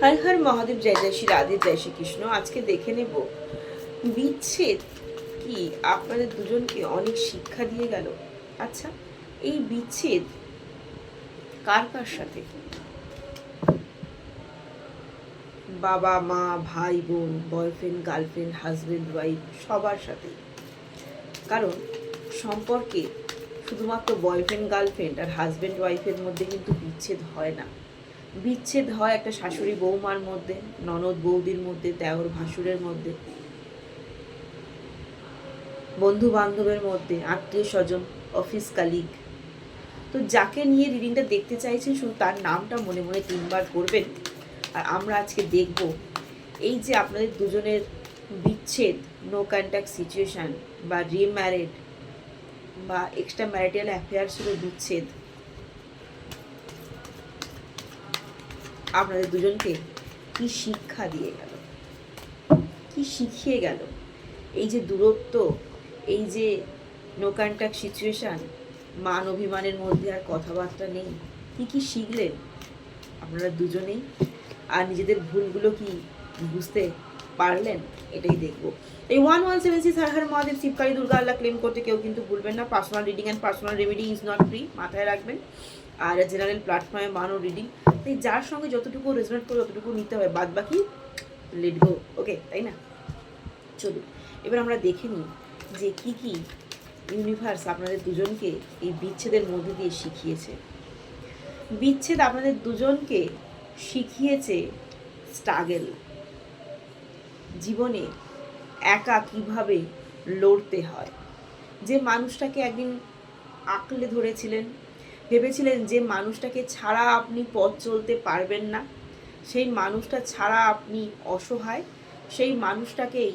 হর হর মহাদেব, জয় জয় শ্রী রাধে, জয় শ্রীকৃষ্ণ আজকে দেখে নেব বিচ্ছেদ কি? আপনাদের দুজনকে অনেক শিক্ষা দিয়ে গেল। আচ্ছা এই বিচ্ছেদ কার কার সাথে? বাবা, মা, ভাই, বোন বয়ফ্রেন্ড গার্লফ্রেন্ড হাজবেন্ড ওয়াইফ সবার সাথে। কারণ সম্পর্কে শুধুমাত্র বয়ফ্রেন্ড গার্লফ্রেন্ড আর হাজবেন্ড ওয়াইফের মধ্যে কিন্তু বিচ্ছেদ হয় না। বিচ্ছেদ হয় একটা শাশুড়ি বৌমার মধ্যে, ননদ বৌদির মধ্যে, দেওর ভাসুরের মধ্যে বন্ধু বান্ধবের মধ্যে আত্মীয় স্বজন অফিস কালিগ তো যাকে নিয়ে রিডিংটা দেখতে চাইছেন, শুধু তার নামটা মনে মনে তিনবার করবেন। আর আমরা আজকে দেখব এই যে আপনাদের দুজনের বিচ্ছেদ নো কন্ট্যাক্ট সিচুয়েশান বা রিম্যারেড বা এক্সট্রা ম্যারিটাল অ্যাফেয়ার্সেরও বিচ্ছেদ। আপনাদের দুজনকে কি শিক্ষা দিয়ে গেল? কি শিখিয়ে গেল? এই যে দূরত্ব, এই যে নো কন্ট্যাক্ট সিচুয়েশান মান অভিমানের মধ্যে আর কথাবার্তা নেই, কি কি শিখলেন? আপনারা দুজনেই? আর নিজেদের ভুলগুলো কি বুঝতে পারলেন? এটাই দেখব। এই one one seven six Har Har Mahadev, Shivkali Durga Allah claim করতে কেউ কিন্তু ভুলবেন না। Personal reading and personal remedy is not free মাথায় রাখবেন। আর জেনারেল প্ল্যাটফর্মে মানো রিডিং তাই যার সঙ্গে যতটুকু রেজনেট করে ততটুকু নিতে হবে বাদ বাকি লেট গো ওকে তাই না? চলুন, এবার আমরা দেখে নিই যে কি কি ইউনিভার্স আপনাদের দুজনকে এই বিচ্ছেদের মধ্যে দিয়ে শিখিয়েছে। বিচ্ছেদ আপনাদের দুজনকে শিখিয়েছে স্ট্রাগেল জীবনে একা কীভাবে লড়তে হয়? যে মানুষটাকে একদিন আঁকলে ধরেছিলেন ভেবেছিলেন যে মানুষটাকে ছাড়া আপনি পথ চলতে পারবেন না। সেই মানুষটা ছাড়া আপনি অসহায়। সেই মানুষটাকেই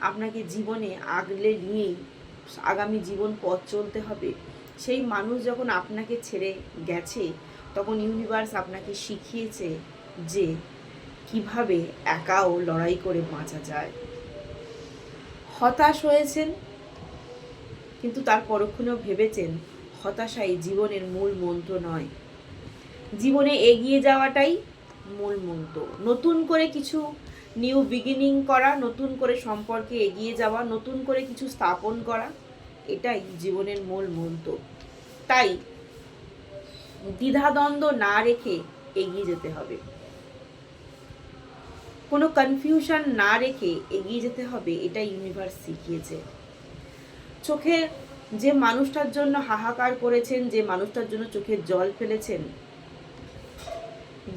আপনাকে জীবনে আগলে নিয়েই আগামী জীবন পথ চলতে হবে। সেই মানুষ যখন আপনাকে ছেড়ে গেছে, তখন ইউনিভার্স আপনাকে শিখিয়েছে যে কীভাবে একাও লড়াই করে বাঁচা যায়। হতাশ হয়েছেন, কিন্তু তার পরক্ষণেও ভেবেছেন হতাশাই জীবনের মূল মন্ত্র নয়। জীবনে এগিয়ে যাওয়াটাই মূল মন্ত্র। নতুন করে কিছু নিউ বিগিনিং করা, নতুন করে সম্পর্কে এগিয়ে যাওয়া, নতুন করে কিছু স্থাপন করা, এটাই জীবনের মূল মন্ত্র। তাই দ্বিধাদ্বন্দ্ব না রেখে এগিয়ে যেতে হবে। কোনো কনফিউশন না রেখে এগিয়ে যেতে হবে এটা ইউনিভার্স শিখিয়েছে। চোখের যে মানুষটার জন্য হাহাকার করেছেন, যে মানুষটার জন্য চোখের জল ফেলেছেন,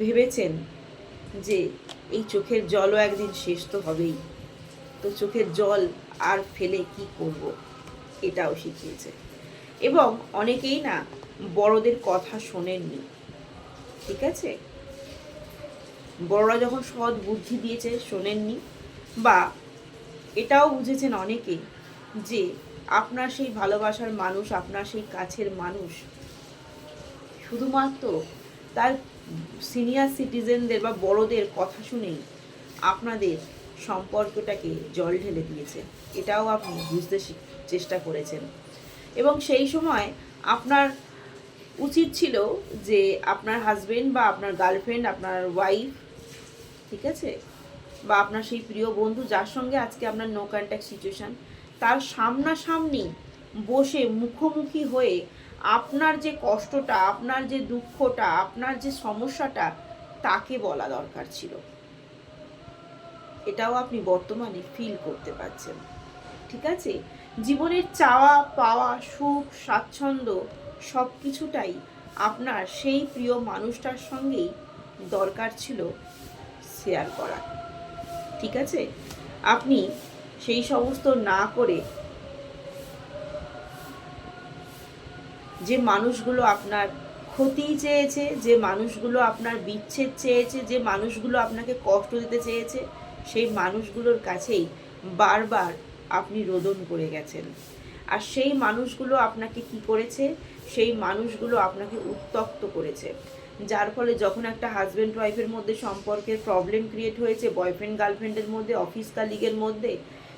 ভেবেছেন যে এই চোখের জলও একদিন শেষ তো হবেই। তো চোখের জল আর ফেলে কি করব, এটাও শিখিয়েছে। এবং অনেকেই না বড়দের কথা শোনেননি, ঠিক আছে? বড়রা যখন সৎ বুদ্ধি দিয়েছে, শোনেননি, বা এটাও বুঝেছেন অনেকে যে আপনার সেই ভালোবাসার মানুষ, আপনার সেই কাছের মানুষ। শুধুমাত্র তার সিনিয়র সিটিজেনদের বা বড়দের কথা শুনেই আপনাদের সম্পর্কটাকে জল ঢেলে দিয়েছে। এটাও আপনি বুঝতে চেষ্টা করেছেন। এবং সেই সময় আপনার উচিত ছিল যে আপনার হাজবেন্ড বা আপনার গার্লফ্রেন্ড আপনার ওয়াইফ ঠিক আছে? বা আপনার সেই প্রিয় বন্ধু যার সঙ্গে আজকে আপনার নো কন্ট্যাক্ট সিচুয়েশান তার সামনাসামনি বসে মুখোমুখি হয়ে আপনার যে কষ্টটা, আপনার যে দুঃখটা, আপনার যে সমস্যাটা, তাকে বলা দরকার ছিল। এটাও আপনি বর্তমানে ফিল করতে পারছেন। ঠিক আছে? জীবনের চাওয়া, পাওয়া, সুখ, স্বাচ্ছন্দ্য সব কিছুটাই আপনার সেই প্রিয় মানুষটার সঙ্গেই দরকার ছিল শেয়ার করা। ঠিক আছে? আপনি সেই সমস্ত না করে যে মানুষগুলো আপনার ক্ষতি চেয়েছে, যে মানুষগুলো আপনার বিচ্ছেদ চেয়েছে, যে মানুষগুলো আপনাকে কষ্ট দিতে চেয়েছে, সেই মানুষগুলোর কাছেই বারবার আপনি রোদন করে গেছেন। আর সেই মানুষগুলো আপনাকে কি করেছে? সেই মানুষগুলো আপনাকে উত্তক্ত করেছে। যার ফলে যখন একটা হাজব্যান্ড ওয়াইফের মধ্যে সম্পর্কের প্রবলেম ক্রিয়েট হয়েছে বয়ফ্রেন্ড গার্লফ্রেন্ডের মধ্যে অফিস কালিগের মধ্যে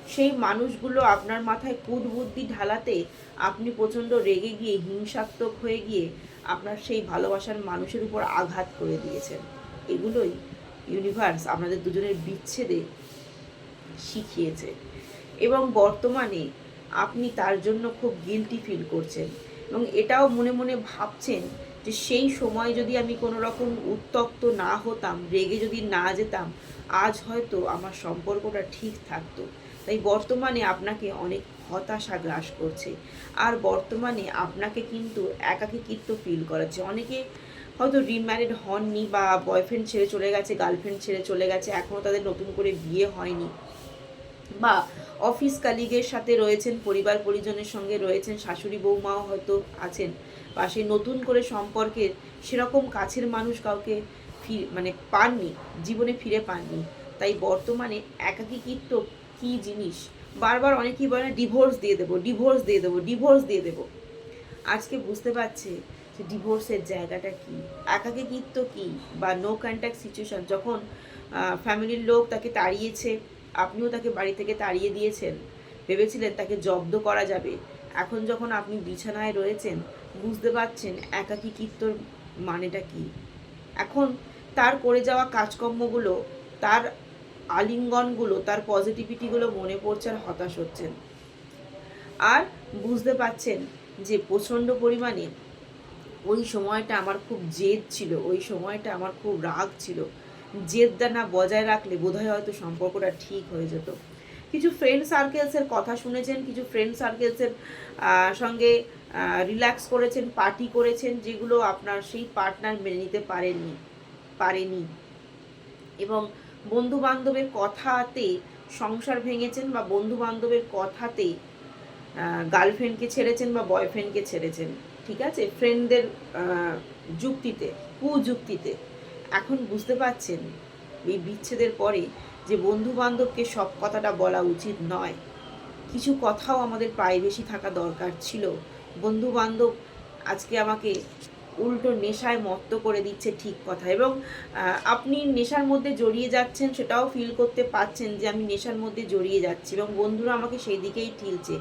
সেই মানুষগুলো আপনার মাথায় কুটবুদ্ধি ঢালাতে আপনি প্রচণ্ড রেগে গিয়ে, হিংসাত্মক হয়ে গিয়ে আপনার সেই ভালোবাসার মানুষের উপর আঘাত করে দিয়েছেন। এগুলোই ইউনিভার্স আপনাদের দুজনের বিচ্ছেদে শিখিয়েছে। এবং বর্তমানে আপনি তার জন্য খুব গিলটি ফিল করছেন। এবং এটাও মনে মনে ভাবছেন যে সেই সময় যদি আমি কোনো রকম উত্তক্ত না হতাম, রেগে যদি না যেতাম, আজ হয়তো আমার সম্পর্কটা ঠিক থাকতো। তাই বর্তমানে আপনাকে অনেক হতাশা গ্রাস করছে। আর বর্তমানে আপনাকে কিন্তু একাকিত্ব ফিল করাচ্ছে। অনেকে হয়তো রিম্যারিড হননি বা বয়ফ্রেন্ড ছেড়ে চলে গেছে গার্লফ্রেন্ড ছেড়ে চলে গেছে এখনও তাদের নতুন করে বিয়ে হয়নি বা অফিস কালিগের সাথে রয়েছেন, পরিবার পরিজনের সঙ্গে রয়েছেন, শাশুড়ি বৌমাও হয়তো আছেন বা সেই নতুন করে সম্পর্কের সেরকম কাছের মানুষ কাউকে ফির মানে পাননি, জীবনে ফিরে পাননি। তাই বর্তমানে একাকিত্ব কী জিনিস? বারবার অনেকেই বলে ডিভোর্স দিয়ে দেবো ডিভোর্স দিয়ে দেবো ডিভোর্স দিয়ে দেবো। আজকে বুঝতে পারছে যে ডিভোর্সের জায়গাটা কি। একাকিত্ব কি বা নো কন্ট্যাক্ট সিচুয়েশন যখন ফ্যামিলির লোক তাকে তাড়িয়েছে, আপনিও তাকে বাড়ি থেকে তাড়িয়ে দিয়েছেন, ভেবেছিলেন তাকে জব্দ করা যাবে। এখন যখন আপনি বিছানায় রয়েছেন, বুঝতে পারছেন একাকিত্বর মানেটা কি। এখন তার করে যাওয়া কাজকর্মগুলো, তার আলিঙ্গনগুলো, তার পজিটিভিটিগুলো মনে পড়ছে আর হতাশ হচ্ছেন। আর বুঝতে পাচ্ছেন যে প্রচণ্ড পরিমাণে ওই সময়টা আমার খুব জেদ ছিল, ওই সময়টা আমার খুব রাগ ছিল। জেদটা না বজায় রাখলে বোধহয় হয়তো সম্পর্কটা ঠিক হয়ে যেত। কিছু ফ্রেন্ড সার্কেলসের কথা শুনেছেন, কিছু ফ্রেন্ড সার্কেলসের সঙ্গে রিল্যাক্স করেছেন পার্টি করেছেন, যেগুলো আপনার সেই পার্টনার মেনে নিতে পারেননি, পারেনি। এবং বন্ধু বান্ধবের কথাতে সংসার ভেঙেছেন বা বন্ধু বান্ধবের কথাতে গার্লফ্রেন্ডকে ছেড়েছেন বা বয়ফ্রেন্ডকে ছেড়েছেন, ঠিক আছে? ফ্রেন্ডদের যুক্তিতে, কুযুক্তিতে। এখন বুঝতে পারছেন এই বিচ্ছেদের পরে যে বন্ধু বান্ধবকে সব কথাটা বলা উচিত নয়। কিছু কথাও আমাদের প্রাইভেসি থাকা দরকার ছিল। বন্ধু বান্ধব আজকে আমাকে উল্টো নেশায় মত্ত করে দিচ্ছে ঠিক কথা। এবং আপনি নেশার মধ্যে জড়িয়ে যাচ্ছেন সেটাও ফিল করতে পাচ্ছেন যে আমি নেশার মধ্যে জড়িয়ে যাচ্ছি এবং বন্ধুরা আমাকে সেই দিকেই ঠিলছে।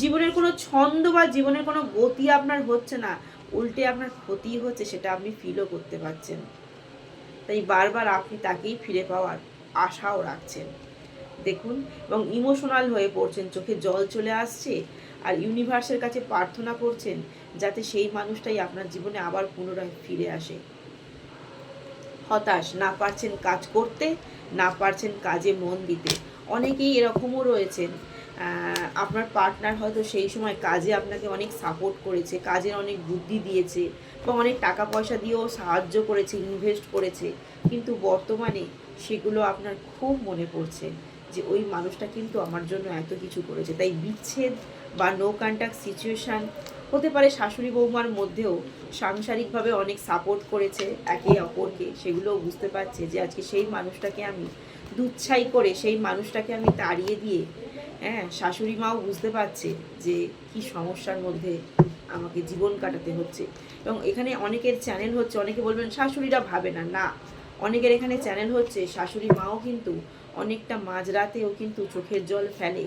জীবনের কোনো ছন্দ বা জীবনের কোনো গতি আপনার হচ্ছে না, উল্টে আপনার ক্ষতি হচ্ছে সেটা আপনি ফিলও করতে পারছেন তাই বারবার আপনি তাকেই ফিরে পাওয়ার আশাও রাখছেন। দেখুন, এবং ইমোশনাল হয়ে পড়ছেন, চোখে জল চলে আসছে। আর ইউনিভার্সের কাছে প্রার্থনা করছেন যাতে সেই মানুষটাই আপনার জীবনে আবার পুনরায় ফিরে আসে। হতাশ, না পারছেন কাজ করতে, না পারছেন কাজে মন দিতে। অনেকেই এরকমও রয়েছেন। আপনার পার্টনার হয়তো সেই সময় কাজে আপনাকে অনেক সাপোর্ট করেছে, কাজের অনেক বুদ্ধি দিয়েছে বা অনেক টাকা পয়সা দিয়েও সাহায্য করেছে ইনভেস্ট করেছে। কিন্তু বর্তমানে সেগুলো আপনার খুব মনে পড়ছে যে, ওই মানুষটা কিন্তু আমার জন্য এত কিছু করেছে। তাই বিচ্ছেদ বা নো কন্ট্যাক্ট সিচুয়েশান হতে পারে শাশুড়ি বৌমার মধ্যেও সাংসারিকভাবে অনেক সাপোর্ট করেছে একে অপরকে। সেগুলোও বুঝতে পারছে যে আজকে সেই মানুষটাকে আমি দুচ্ছাই করে, সেই মানুষটাকে আমি তাড়িয়ে দিয়ে হ্যাঁ শাশুড়ি মাও বুঝতে পারছে যে কি সমস্যার মধ্যে আমাকে জীবন কাটাতে হচ্ছে। এবং এখানে অনেকের চ্যানেল হচ্ছে, অনেকে বলবেন শাশুড়িরা ভাবে না। না, অনেকের এখানে চ্যানেল হচ্ছে, শাশুড়ি মাও কিন্তু অনেকটা মাঝরাতেও কিন্তু চোখের জল ফেলে।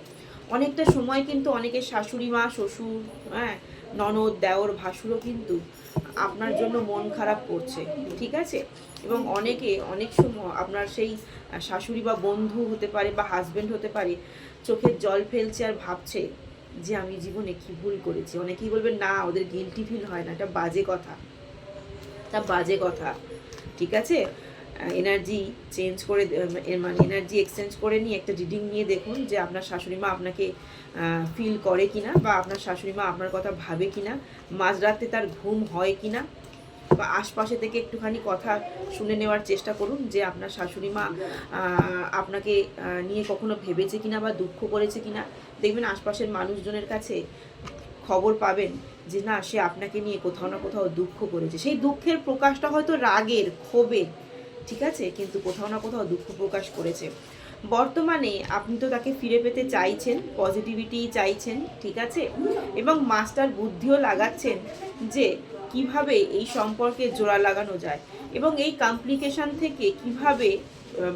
অনেকটা সময় কিন্তু অনেকের শাশুড়ি মা, শ্বশুর হ্যাঁ ননদ, দেওর, ভাসুরও কিন্তু আপনার জন্য মন খারাপ করছে, ঠিক আছে? এবং অনেকে অনেক সময় আপনার সেই শাশুড়ি বা বন্ধু হতে পারে বা হাজব্যান্ড হতে পারে, চোখের জল ফেলছে আর ভাবছে যে আমি জীবনে কি ভুল করেছি। অনেকেই বলবেন না, ওদের গিলটি ফিল হয় না। এটা বাজে কথা। তা বাজে কথা, ঠিক আছে? এনার্জি চেঞ্জ করে মানে এনার্জি এক্সচেঞ্জ করে নিয়ে একটা রিডিং নিয়ে দেখুন যে আপনার শাশুড়ি মা আপনাকে ফিল করে কি না বা আপনার শাশুড়ি মা আপনার কথা ভাবে কিনা, মাঝরাতে তার ঘুম হয় কি না বা আশপাশে থেকে একটুখানি কথা শুনে নেওয়ার চেষ্টা করুন যে আপনার শাশুড়ি মা আপনাকে নিয়ে কখনো ভেবেছে কিনা বা দুঃখ করেছে কিনা। দেখবেন আশপাশের মানুষজনের কাছে খবর পাবেন যে না, সে আপনাকে নিয়ে কোথাও না কোথাও দুঃখ করেছে। সেই দুঃখের প্রকাশটা হয়তো রাগের, ক্ষোভের ঠিক আছে? কিন্তু কোথাও না কোথাও দুঃখ প্রকাশ করেছে। বর্তমানে আপনি তো তাকে ফিরে পেতে চাইছেন পজিটিভিটি চাইছেন, ঠিক আছে? এবং মাস্টার বুদ্ধিও লাগাচ্ছেন যে কীভাবে এই সম্পর্কে জোড়া লাগানো যায় এবং এই কমপ্লিকেশান থেকে কীভাবে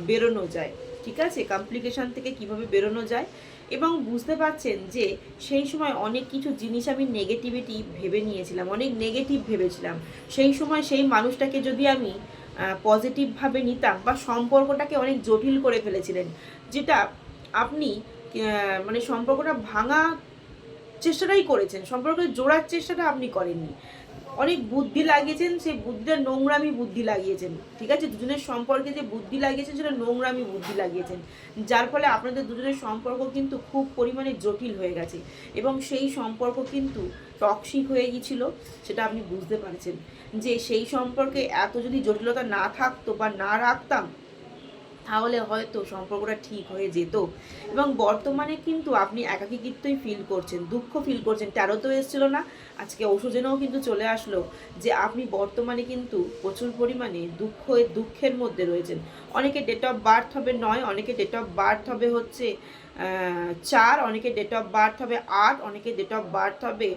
বেরোনো যায়, ঠিক আছে? কমপ্লিকেশান থেকে কীভাবে বেরোনো যায় এবং বুঝতে পারছেন যে সেই সময় অনেক কিছু জিনিস আমি নেগেটিভিটি ভেবে নিয়েছিলাম, অনেক নেগেটিভ ভেবেছিলাম। সেই সময় সেই মানুষটাকে যদি আমি পজিটিভভাবে নিতাম বা সম্পর্কটাকে অনেক জটিল করে ফেলেছিলেন। যেটা আপনি মানে সম্পর্কটা ভাঙা চেষ্টাটাই করেছেন, সম্পর্কে জোড়ার চেষ্টাটা আপনি করেননি। অনেক বুদ্ধি লাগিয়েছেন, সেই বুদ্ধিটা নোংরামি বুদ্ধি লাগিয়েছেন। ঠিক আছে? দুজনের সম্পর্কে যে বুদ্ধি লাগিয়েছেন, সেটা নোংরামি বুদ্ধি লাগিয়েছেন। যার ফলে আপনাদের দুজনের সম্পর্ক কিন্তু খুব পরিমাণে জটিল হয়ে গেছে এবং সেই সম্পর্ক কিন্তু টক্সিক হয়ে গিয়েছিল, সেটা আপনি বুঝতে পারছেন। যে সেই সম্পর্কে এত যদি জটিলতা না থাকতো বা না রাখতাম তাহলে হয়তো সম্পর্কটা ঠিক হয়ে যেত। এবং বর্তমানে কিন্তু আপনি একাকিত্বই ফিল করছেন, দুঃখ ফিল করছেন। তেরো তো এসেছিল না, আজকে ওষুধেনও কিন্তু চলে আসলো যে আপনি বর্তমানে কিন্তু প্রচুর পরিমাণে দুঃখ, দুঃখের মধ্যে রয়েছেন। অনেকে ডেট অফ বার্থ হবে নয়, অনেকে ডেট অফ বার্থ হবে হচ্ছে চার, অনেকে ডেট অফ বার্থ হবে আট, অনেকে ডেট অফ বার্থ হবে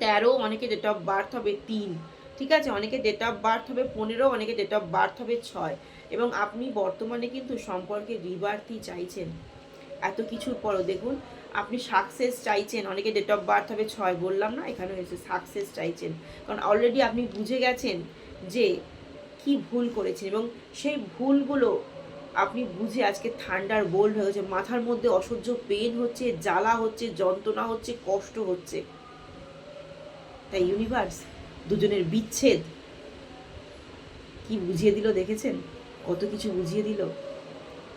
তেরো, অনেকে ডেট অফ বার্থ হবে তিন, ঠিক আছে? অনেকে ডেট অফ বার্থ হবে পনেরো, অনেকে ডেট অফ বার্থ হবে ছয়। এবং আপনি বর্তমানে কিন্তু সম্পর্কে রিবার্থই চাইছেন। এত কিছুর পরও দেখুন, আপনি সাকসেস চাইছেন, অনেকে ডেট অফ বার্থ হবে ছয় বললাম না এখানে হয়েছে সাকসেস চাইছেন। কারণ অলরেডি আপনি বুঝে গেছেন যে কি ভুল করেছেন এবং সেই ভুলগুলো আপনি বুঝে আজকে ঠান্ডার বোল্ড হয়ে গেছে, মাথার মধ্যে অসহ্য পেন হচ্ছে, জ্বালা হচ্ছে, যন্ত্রণা হচ্ছে, কষ্ট হচ্ছে। তাই ইউনিভার্স দুজনের বিচ্ছেদ কি বুঝিয়ে দিল দেখেছেন? কত কিছু বুঝিয়ে দিল?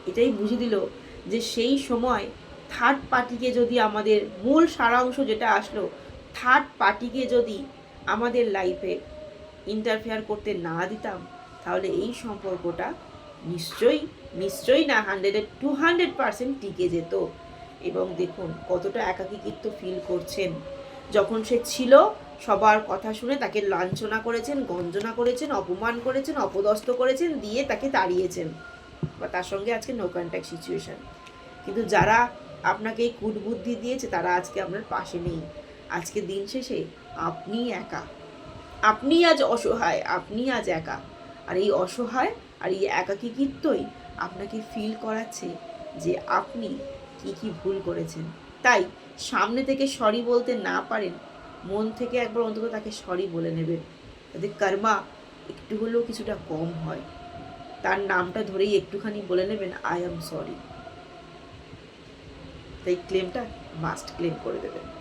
এটাই বুঝিয়ে দিল যে সেই সময় থার্ড পার্টিকে যদি আমাদের মূল সারাংশ যেটা আসলো থার্ড পার্টিকে যদি আমাদের লাইফে ইন্টারফেয়ার করতে না দিতাম, তাহলে এই সম্পর্কটা নিশ্চয়ই নিশ্চয়ই না হান্ড্রেডে টু হান্ড্রেড পার্সেন্ট টিকে যেত। এবং দেখুন কতটা একাকিত্ব ফিল করছেন। যখন সে ছিল সবার কথা শুনে তাকে লাঞ্ছনা করেছেন, গঞ্জনা করেছেন, অপমান করেছেন, অপদস্থ করেছেন, দিয়ে তাকে তাড়িয়েছেন। বা তার সঙ্গে আজকে নো কন্ট্যাক্ট সিচুয়েশন কিন্তু যারা আপনাকে এই কুটবুদ্ধি দিয়েছে, তারা আজকে আপনার পাশে নেই। আজকে দিন শেষে আপনি একা। আপনি আজ অসহায়, আপনি আজ একা। আর এই অসহায় আর এই একাকিত্বই আপনাকে ফিল করাচ্ছে যে আপনি কি কি ভুল করেছেন। তাই সামনে থেকে সরি বলতে না পারেন মন থেকে একবার অন্তত তাকে সরি বলে নেবেন যাতে কর্মা একটু হলেও কিছুটা কম হয়। তার নামটা ধরেই একটুখানি বলে নেবেন আই এম সরি তাই ক্লেমটা মাস্ট ক্লেম করে দেবেন।